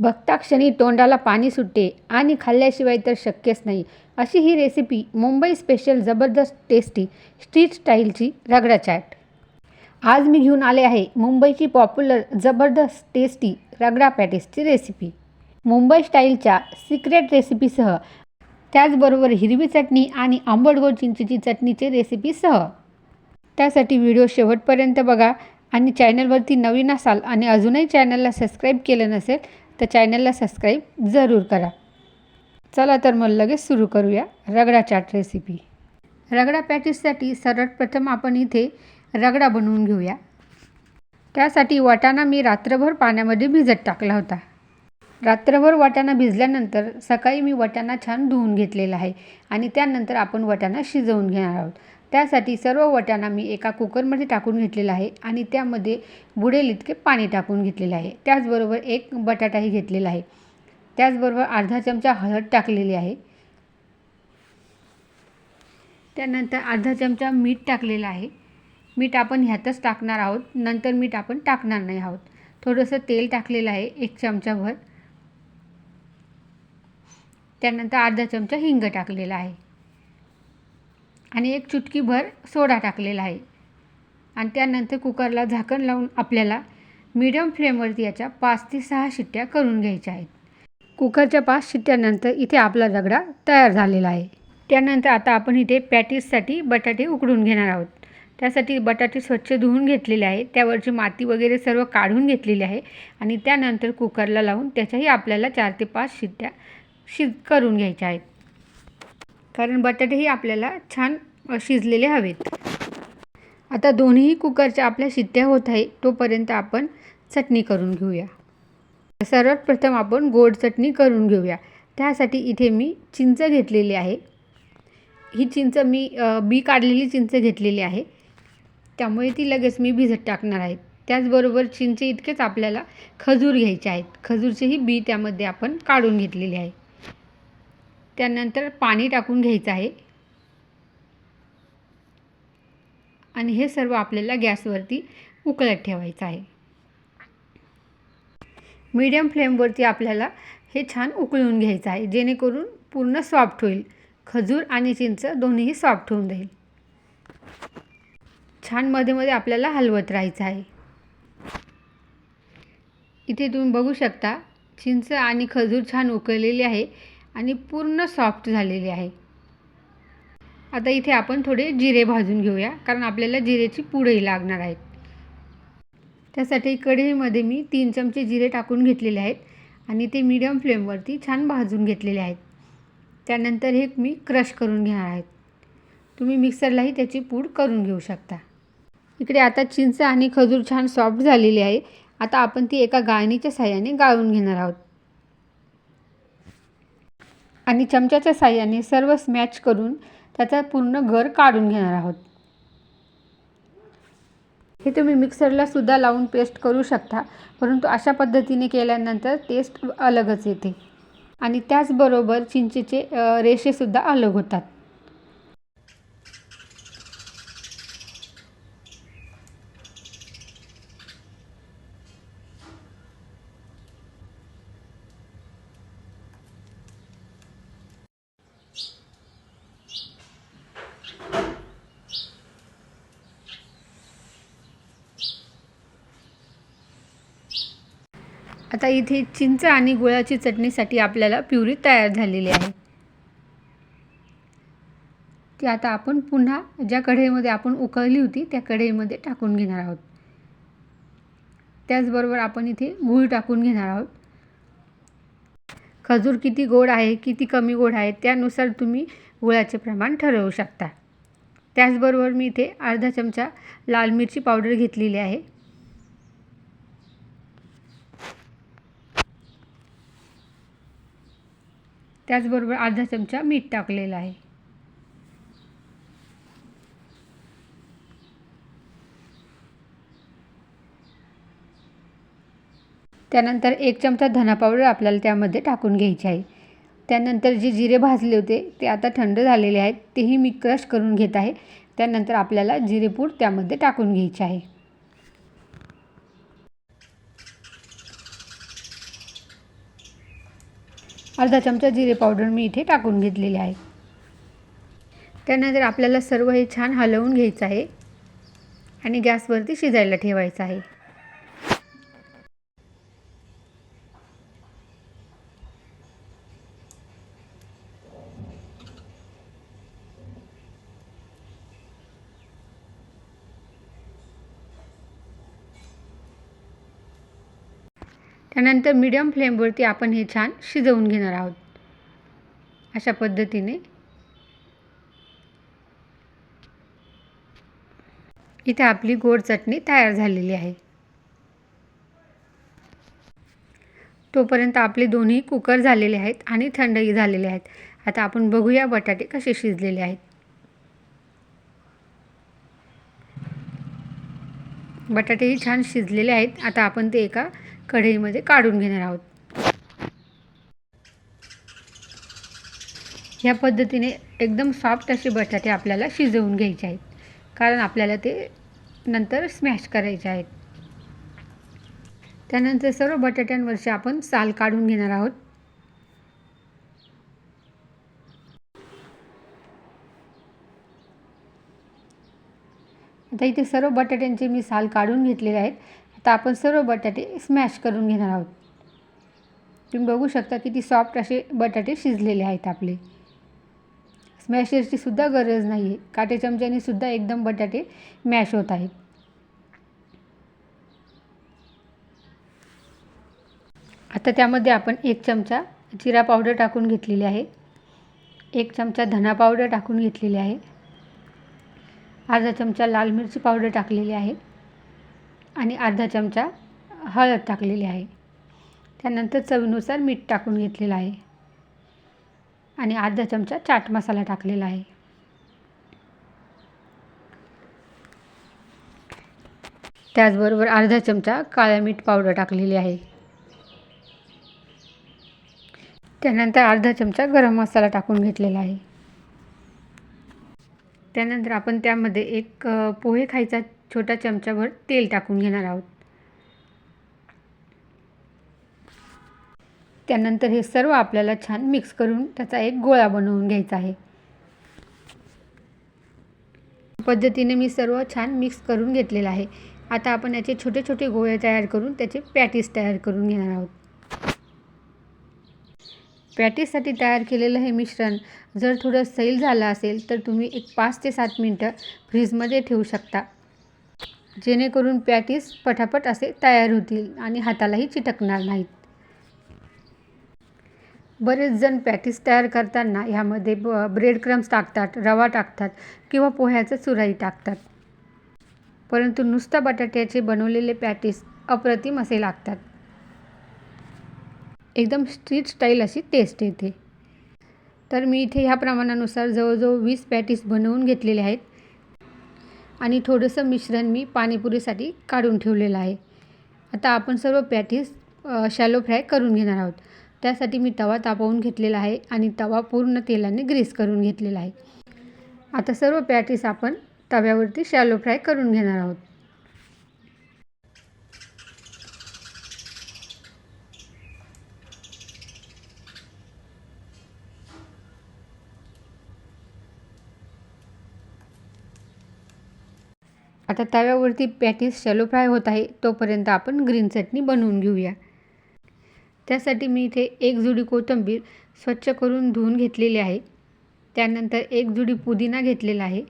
भक्ताक्षणी तोंडाला पाणी सुटते आणि खाल्ल्याशिवाय तर शक्यच नाही. अशी ही रेसिपी मुंबई स्पेशल जबरदस्त टेस्टी स्ट्रीट स्टाईलची रगडा चाट. आज मी घेऊन आले आहे मुंबईची पॉप्युलर जबरदस्त टेस्टी रगडा पॅटिसची रेसिपी मुंबई स्टाईलच्या सिक्रेट रेसिपीसह त्याचबरोबर हिरवी चटणी आणि आंबट गोड चिंचेची चटणीचे रेसिपीसह त्यासाठी व्हिडिओ शेवटपर्यंत बघा आणि चॅनलवरती नवीन असाल आणि अजूनही चॅनलला सबस्क्राईब केलं नसेल तर चॅनलला सबस्क्राईब जरूर करा. चला तर मग लगेच सुरू करूया रगडा चाट रेसिपी रगडा पॅटीससाठी सर्वप्रथम आपण इथे रगडा बनवून घेऊया. त्यासाठी वाटाणा मी रात्रभर पाण्यामध्ये भिजत टाकला होता. रात्रभर वाटाणा भिजल्यानंतर सकाळी मी वाटाणा छान धुवून घेतलेला आहे आणि त्यानंतर आपण वाटाणा शिजवून घेणार आहोत. त्यासाठी सर्व वटाणा मी एका कुकरमध्ये टाकून घेतलेला आहे आणि त्यामध्ये बुडेल इतके पाणी टाकून घेतलेले आहे. त्याचबरोबर एक बटाटाही घेतलेला आहे. त्याचबरोबर अर्धा चमचा हळद टाकलेली आहे. त्यानंतर अर्धा चमचा मीठ टाकलेलं आहे. मीठ आपण ह्यातच टाकणार आहोत. नंतर मीठ आपण टाकणार नाही आहोत. थोडंसं तेल टाकलेलं आहे एक चमचाभर. त्यानंतर अर्धा चमचा हिंग टाकलेला आहे. आणि एक चुटकीभर सोडा टाकलेला आहे. आणि त्यानंतर कुकरला झाकण लावून आपल्याला मिडियम फ्लेमवरती याच्या पाच ते सहा शिट्ट्या करून घ्यायच्या आहेत. कुकरच्या पाच शिट्ट्यानंतर इथे आपला रगडा तयार झालेला आहे. त्यानंतर आता आपण इथे पॅटीससाठी बटाटे उकडून घेणार आहोत. त्यासाठी बटाटे स्वच्छ धुवून घेतलेले आहे त्यावरची माती वगैरे सर्व काढून घेतलेली आहे. आणि त्यानंतर कुकरला लावून त्याच्याही आपल्याला चार ते पाच शिट्ट्या शिज करून घ्यायच्या आहेत. कारण बटाटेही आपल्याला छान शिजलेले हवेत. आता दोन्ही कुकरच्या आपल्या शिट्ट्या होत आहे तोपर्यंत आपण चटणी करून घेऊया. सर्वात प्रथम आपण गोड चटणी करून घेऊया. त्यासाठी इथे मी चिंच घेतलेली आहे. ही चिंच मी बी काढलेली चिंच घेतलेली आहे. त्यामुळे ती लगेच मी भिजत टाकणार आहे. त्याचबरोबर चिंचे इतकेच आपल्याला खजूर घ्यायचे आहेत. खजूरचेही बी त्यामध्ये आपण काढून घेतलेले आहे. त्यानंतर पाणी टाकून घ्यायचं आहे. आणि हे सर्व आपल्याला गॅसवरती उकळत ठेवायचं आहे. मीडियम फ्लेमवरती आपल्याला हे छान उकळून घ्यायचं आहे. जेणेकरून पूर्ण सॉफ्ट होईल. खजूर आणि चिंच दोन्हीही सॉफ्ट होऊन जाईल. छानमध्ये मध्ये आपल्याला हलवत राहायचं आहे. इथे तुम्ही बघू शकता चिंच आणि खजूर छान उकळलेली आहे. आणि पूर्ण सॉफ्ट झालेली आहे. आता इथे आपण थोडे जिरे भाजून घेऊया कारण आपल्याला जिरेची पुडही लागणार आहेत. त्यासाठी कढईमध्ये मी तीन चमचे जिरे टाकून घेतलेले आहेत आणि ते मीडियम फ्लेमवरती छान भाजून घेतलेले आहेत. त्यानंतर हे मी क्रश करून घेणार आहेत. तुम्ही मिक्सरलाही त्याची पूड करून घेऊ शकता. इकडे आता चिंच आणि खजूर छान सॉफ्ट झालेली आहे. आता आपण ती एका गाळणीच्या साह्याने गाळून घेणार आहोत. आणि चमच्याच्या साह्याने सर्व स्मॅच करून त्याचा पूर्ण घर काढून घेणार आहोत. हे तुम्ही मिक्सरला सुद्धा लावून पेस्ट करू शकता परंतु अशा पद्धतीने केल्यानंतर टेस्ट अलगच येते. आणि त्याचबरोबर चिंचेचे रेषेसुद्धा अलग होतात. आता इथे चिंच आणि गुळाची चटणीसाठी आपल्याला प्युरी तयार झालेली आहे. ती आता आपण पुन्हा ज्या कढईमध्ये आपण उकळली होती त्या कढईमध्ये टाकून घेणार आहोत. त्याचबरोबर आपण इथे गूळ टाकून घेणार आहोत. खजूर किती गोड आहे किती कमी गोड आहे त्यानुसार तुम्ही गुळाचे प्रमाण ठरवू शकता. त्याचबरोबर मी इथे अर्धा चमचा लाल मिरची पावडर घेतलेली आहे. त्याचबरोबर अर्धा चमचा मीठ टाकलेलं आहे. त्यानंतर एक चमचा धना पावडर आपल्याला त्यामध्ये टाकून घ्यायची आहे. त्यानंतर जे जिरे भाजले होते ते आता थंड झालेले आहेत तेही मी क्रश करून घेत आहे. त्यानंतर आपल्याला जिरेपूड त्यामध्ये टाकून घ्यायची आहे. अर्धा चमचा जिरे पावडर मी इथे टाकून घेतलेली आहे. त्यानंतर आपल्याला सर्व हे छान हलवून घ्यायचं आहे आणि गॅसवरती शिजायला ठेवायचं आहे. त्यानंतर मीडियम फ्लेमवरती आपण हे छान शिजवून घेणार आहोत. अशा पद्धतीने. इथे आपली गोड चटणी तयार झालेली आहे. तोपर्यंत आपले दोन्ही कुकर झालेले आहेत आणि थंडही झालेले आहेत. आता आपण बघूया बटाटे कसे शिजलेले आहेत. बटाटेही छान शिजलेले आहेत. आता आपण ते एका कढईमध्ये काढून घेणार आहोत. ह्या पद्धतीने एकदम सॉफ्ट असे बटाटे आपल्याला शिजवून घ्यायचे आहेत. कारण आपल्याला ते नंतर स्मॅश करायचे आहेत. त्यानंतर सर्व बटाट्यांवरचे आपण साल काढून घेणार आहोत. आता इथे सर्व बटाट्यांचे मी साल काढून घेतलेले आहेत. आता आपण सर्व बटाटे स्मॅश करून घेणार आहोत. तुम्ही बघू शकता किती सॉफ्ट असे बटाटे शिजलेले आहेत आपले. स्मॅशरची सुद्धा गरज नाही आहे काटे चमच्याने सुद्धा एकदम बटाटे मॅश होत आहेत. आता त्यामध्ये आपण एक चमचा जिरा पावडर टाकून घेतलेली आहे. एक चमचा धना पावडर टाकून घेतलेली आहे. अर्धा चमचा लाल मिरची पावडर टाकलेली आहे. आणि अर्धा चमचा हळद टाकलेली आहे. त्यानंतर चवीनुसार मीठ टाकून घेतलेलं आहे. आणि अर्धा चमचा चाट मसाला टाकलेला आहे. त्याचबरोबर अर्धा चमचा काळ्या मीठ पावडर टाकलेली आहे. त्यानंतर अर्धा चमचा गरम मसाला टाकून घेतलेला आहे. त्यानंतर आपण त्यामध्ये एक पोहे खायचा छोटा चमचाभर तेल टाकून घेणार आहोत. त्यानंतर हे सर्व आपल्याला छान मिक्स करून त्याचा एक गोळा बनवून घ्यायचा आहे. पद्धतीने मी सर्व छान मिक्स करून घेतलेलं आहे. आता आपण याचे छोटे छोटे गोळे तयार करून त्याचे पॅटीस तयार करून घेणार आहोत. पॅटीससाठी तयार केलेलं हे मिश्रण जर थोडं सैल झालं असेल तर तुम्ही एक पाच ते सात मिनटं फ्रीजमध्ये ठेवू शकता. जेणेकरून पॅटीस पटापट असे तयार होतील आणि हातालाही चिटकणार नाहीत. बरेच जण पॅटीस तयार करताना ह्यामध्ये ब ब्रेड क्रम्स टाकतात रवा टाकतात किंवा पोह्याचं चुराई टाकतात. परंतु नुसत्या बटाट्याचे बनवलेले पॅटीस अप्रतिम असे लागतात. एकदम स्ट्रीट स्टाईल अशी टेस्ट येते. तर मी इथे ह्या प्रमाणानुसार जवळजवळ वीस पॅटीस बनवून घेतलेले आहेत. आणि थोडंसं मिश्रण मी पाणीपुरीसाठी काढून ठेवलेलं आहे. आता आपण सर्व पॅटीस शॅलो फ्राय करून घेणार आहोत. त्यासाठी मी तवा तापवून घेतलेला आहे आणि तवा पूर्ण तेलाने ग्रीस करून घेतलेला आहे. आता सर्व पॅटीस आपण तव्यावरती शॅलो फ्राय करून घेणार आहोत. आता तव्यावरती पॅटीस शॅलो फ्राय होत आहे तोपर्यंत आपण ग्रीन चटणी बनवून घेऊया. त्यासाठी मी इथे एक जुडी कोथिंबीर स्वच्छ करून धुवून घेतलेली आहे. त्यानंतर एक जुडी पुदिना घेतलेला आहे.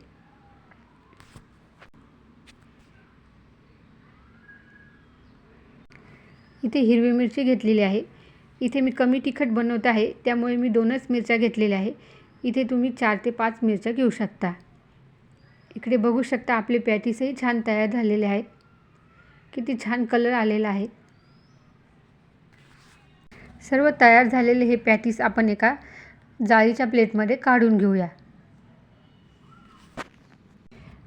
इथे हिरवी मिरची घेतलेली आहे. इथे मी कमी तिखट बनवत आहे त्यामुळे मी दोनच मिरच्या घेतलेल्या आहे. इथे तुम्ही चार ते पाच मिरच्या घेऊ शकता. इकडे बघू शकता आपले पॅटीसही छान तयार झालेले आहेत. किती छान कलर आलेला आहे. सर्व तयार झालेले हे पॅटीस आपण एका जाळीच्या प्लेटमध्ये काढून घेऊया.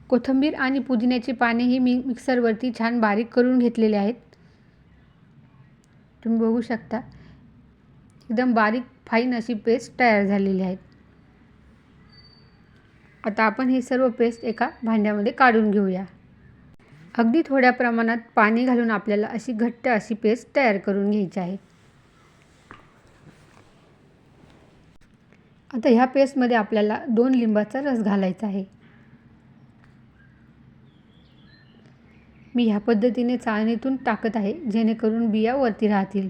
कोथिंबीर आणि पुदिन्याची पानेही मी मिक्सरवरती छान बारीक करून घेतलेले आहेत. तुम्ही बघू शकता एकदम बारीक फाईन अशी पेस्ट तयार झालेली आहे. आता आपण हे सर्व पेस्ट एका भांड्यामध्ये काढून घेऊया. अगदी थोड्या प्रमाणात पाणी घालून आपल्याला अशी घट्ट अशी पेस्ट तयार करून घ्यायची आहे. आता ह्या पेस्टमध्ये आपल्याला दोन लिंबाचा रस घालायचा आहे. मी ह्या पद्धतीने चाळणीतून टाकत आहे जेणेकरून बिया वरती राहतील.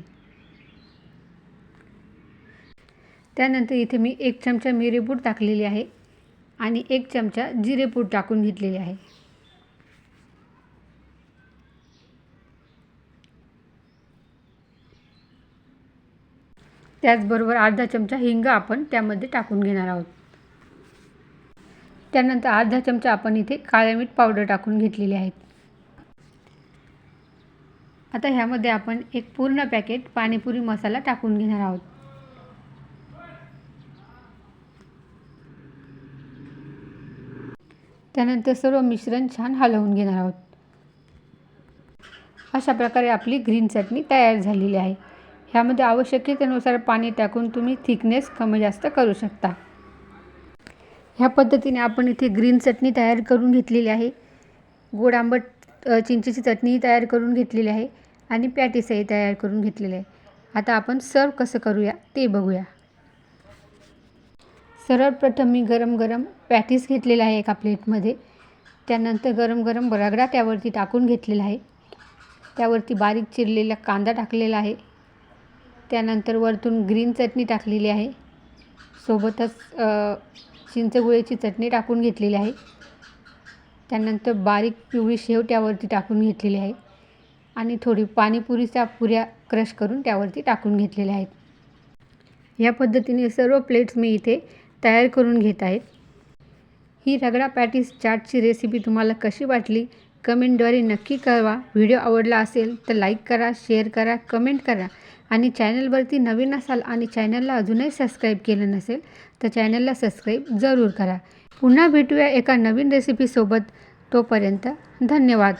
त्यानंतर इथे मी एक चमचा मिरेपूड टाकलेली आहे. आणि एक चमचा जिरेपूड टाकून घेतलेली आहे. त्याचबरोबर अर्धा चमचा हिंग आपण त्यामध्ये टाकून घेणार आहोत. त्यानंतर अर्धा चमचा आपण इथे काळ्या मीठ पावडर टाकून घेतलेली आहेत आता ह्यामध्ये आपण एक पूर्ण पॅकेट पाणीपुरी मसाला टाकून घेणार आहोत. त्यानंतर सर्व मिश्रण छान हलवून घेणार आहोत. अशा प्रकारे आपली ग्रीन चटणी तयार झालेली आहे. ह्यामध्ये आवश्यकतेनुसार पाणी टाकून तुम्ही थिकनेस कमी जास्त करू शकता. ह्या पद्धतीने आपण इथे ग्रीन चटणी तयार करून घेतलेली आहे. गोड आंबट चिंचेची चटणीही तयार करून घेतलेली आहे आणि पॅटीसही तयार करून घेतलेली आहे. आता आपण सर्व कसं करूया ते बघूया. सर्वप्रथम मी गरम गरम पॅटीस घेतलेला आहे एका प्लेटमध्ये. त्यानंतर गरम गरम रगडा त्यावरती टाकून घेतलेला आहे. त्यावरती बारीक चिरलेला कांदा टाकलेला आहे. त्यानंतर वरतून ग्रीन चटणी टाकलेली आहे. सोबतच चिंचगुळेची चटणी टाकून घेतलेली आहे. त्यानंतर बारीक पिवळी शेव त्यावरती टाकून घेतलेली आहे. आणि थोडी पाणीपुरीच्या पुऱ्या क्रश करून त्यावरती टाकून घेतलेल्या आहेत. या पद्धतीने सर्व प्लेट्स मी इथे तयार करून घेत आहेत. ही रगडा पॅटीस चाटची रेसिपी तुम्हाला कशी वाटली? कमेंटद्वारे नक्की कळवा. व्हिडिओ आवडला असेल तर लाईक करा शेअर करा कमेंट करा. आणि चॅनलवरती नवीन असाल आणि चॅनलला अजूनही सबस्क्राईब केलं नसेल तर चॅनलला सबस्क्राईब जरूर करा. पुन्हा भेटूया एका नवीन रेसिपीसोबत तोपर्यंत धन्यवाद.